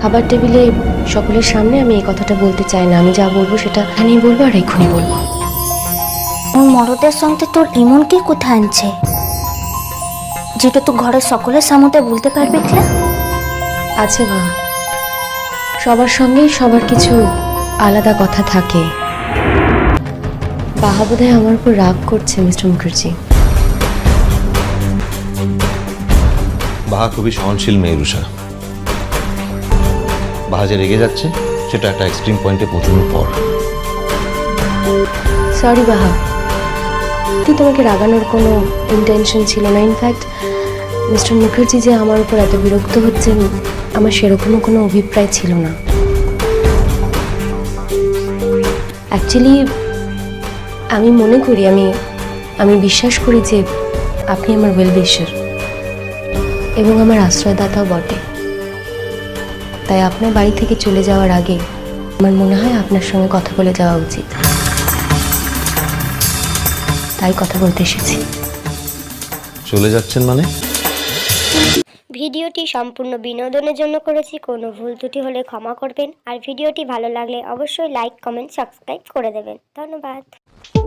খাবার টেবিলে সকলের সামনে আমি এই কথাটা বলতে চাই না। আমি যা বলব সেটা এখানেই বলব আর এক্ষুনি বলব। ওর মরদের সঙ্গে তোর এমন কি কোথায় আনছে? যেটা তুই ঘরের সকলের সামনে বলতে পারবি না আছে মা। সবার সঙ্গেই সবার কিছু আলাদা কথা থাকে। বাহা বোধহয় আমার উপর রাগ করছে মিস্টার মুখার্জি। বাহা খুবই সহনশীল মেয়ে রুষা যে রেগে যাচ্ছে, সেটা একটা এক্সট্রিম পয়েন্টে পৌঁছানোর পর। সরি বাহা। কিন্তু তোমাকে রাগানোর কোনো ইন্টেনশন ছিল না। ইনফ্যাক্ট মিস্টার মুখার্জি যে আমার উপর এত বিরক্ত হচ্ছেন, আমার সেরকমও কোনো অভিপ্রায় ছিল না। অ্যাকচুয়ালি আমি মনে করি, আমি আমি বিশ্বাস করি যে আপনি আমার ওয়েল উইশার এবং আমার আশ্রয়দাতাও বটে। তাই আপনার বাড়ি থেকে চলে যাওয়ার আগে আমার মনে হয় আপনার সঙ্গে কথা বলে যাওয়া উচিত। তাই কথা বলতে এসেছি। চলে যাচ্ছেন মানে? ভিডিওটি সম্পূর্ণ বিনোদনের জন্য করেছি কোনো ভুল ত্রুটি হলে ক্ষমা করবেন। আর ভিডিওটি ভালো লাগলে অবশ্যই লাইক কমেন্ট সাবস্ক্রাইব করে দেবেন। ধন্যবাদ।